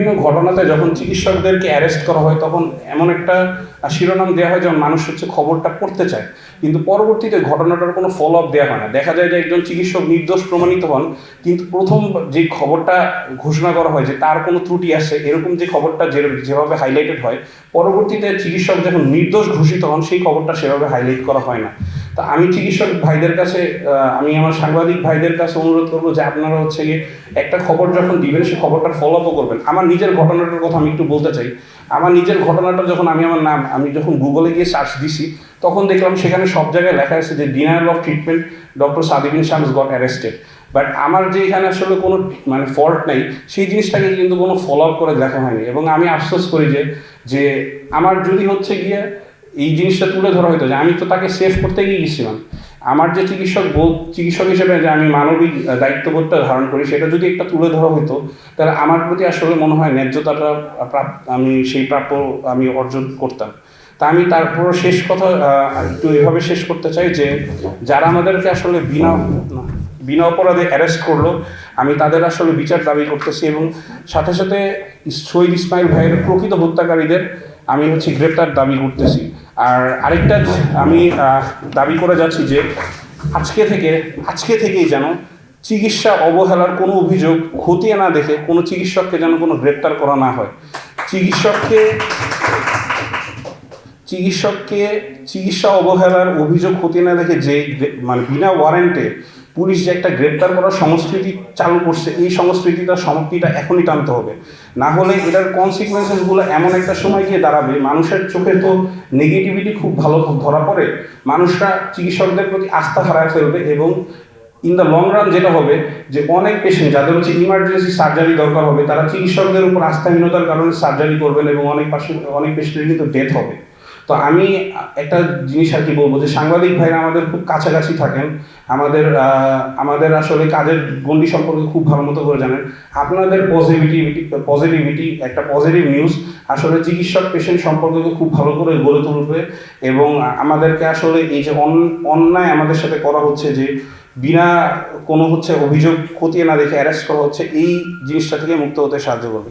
বিভিন্ন ঘটনাতে যখন চিকিৎসকদেরকে অ্যারেস্ট করা হয়, তখন এমন একটা শিরোনাম দেওয়া হয় যেমন মানুষ হচ্ছে খবরটা পড়তে চায়। কিন্তু পরবর্তীতে ঘটনাটার কোনো ফলো আপ দেওয়া হয় না। দেখা যায় যে একজন চিকিৎসক নির্দোষ প্রমাণিত হন, কিন্তু প্রথম যে খবরটা ঘোষণা করা হয় যে তার কোনো ত্রুটি আছে, এরকম যে খবরটা যেভাবে হাইলাইটেড হয়, পরবর্তীতে চিকিৎসক যখন নির্দোষ ঘোষিত হন, সেই খবরটা সেভাবে হাইলাইট করা হয় না। তা আমি চিকিৎসক ভাইদের কাছে আমি আমার সাংবাদিক ভাইদের কাছে অনুরোধ করব যে আপনারা হচ্ছে গিয়ে একটা খবর যখন দিবেন সেই খবরটার ফলো আপও করবেন। আমার নিজের ঘটনাটার কথা আমি একটু বলতে চাই। আমার নিজের ঘটনাটা যখন আমি আমার নাম, আমি যখন গুগলে গিয়ে সার্চ দিছি, তখন দেখলাম সেখানে সব জায়গায় লেখা আছে যে denial of treatment doctor Sadibin Shams got arrested but আমার যে এখানে আসলে কোনো মানে ফল্ট নেই, সেই জিনিসটাকে কিন্তু কোনো ফলো আপ করে দেখা হয়নি। এবং আমি আফসোস করি যে যে আমার যদি হচ্ছে গিয়ে এই জিনিসটা তুলে ধরা হতো যে আমি তো তাকে সেভ করতে গিয়ে গেছিলাম আমার যে চিকিৎসক বোধ, চিকিৎসক হিসেবে যে আমি মানবিক দায়িত্ববোধটা ধারণ করি, সেটা যদি একটা তুলে ধরা হতো, তাহলে আমার প্রতি আসলে মনে হয় ন্যায্যতাটা আমি সেই প্রাপ্য আমি অর্জন করতাম। তা আমি তারপর শেষ কথা একটু এভাবে শেষ করতে চাই যে, যারা আমাদেরকে আসলে বিনা বিনা অপরাধে অ্যারেস্ট করল, আমি তাদের আসলে বিচার দাবি করতেছি এবং সাথে সাথে শহীদ ইসমাইল ভাইয়ের প্রকৃত হত্যাকারীদের আমি হচ্ছে গ্রেপ্তার দাবি করতেছি। আর আরেকটা আমি দাবি করে যাচ্ছি যে আজকে থেকে, আজকে থেকেই যেন চিকিৎসা অবহেলার কোনো অভিযোগ খতিয়ে না দেখে কোনো চিকিৎসককে যেন কোনো গ্রেপ্তার করা না হয়। চিকিৎসককে চিকিৎসককে চিকিৎসা অবহেলার অভিযোগ খতিয়ে না দেখে যে মানে বিনা ওয়ারেন্টে পুলিশ যে একটা গ্রেপ্তার করার সংস্কৃতি চালু করছে, এই সংস্কৃতিটার সমাপ্তিটা এখনই টানতে হবে। না হলে এটার কনসিকুয়েন্সেসগুলো এমন একটা সময় গিয়ে দাঁড়াবে, মানুষের চোখে তো নেগেটিভিটি খুব ভালো ধরা পড়ে, মানুষরা চিকিৎসকদের প্রতি আস্থা হারায় ফেলবে এবং ইন দ্য লং রান যেটা হবে যে অনেক পেশেন্ট যাদের হচ্ছে ইমার্জেন্সি সার্জারি দরকার হবে, তারা চিকিৎসকদের উপর আস্থাহীনতার কারণে সার্জারি করবেন এবং অনেক পাশে, অনেক পেশেন্টের কিন্তু ডেথ হবে। তো আমি একটা জিনিস আর কি বলব যে সাংবাদিক ভাইরা আমাদের খুব কাছাকাছি থাকেন আমাদের আমাদের আসলে কাজের গণ্ডি সম্পর্কে খুব ভালো মতো করে জানেন। আপনাদের পজিটিভিটি পজিটিভিটি একটা পজিটিভ নিউজ আসলে চিকিৎসক পেশেন্ট সম্পর্কে খুব ভালো করে গড়ে তুলবে এবং আমাদেরকে আসলে এই যে অন্যায় আমাদের সাথে করা হচ্ছে যে বিনা কোনো হচ্ছে অভিযোগ খতিয়ে না দেখে অ্যারেস্ট করা হচ্ছে, এই জিনিসটা থেকে মুক্ত হতে সাহায্য করবে।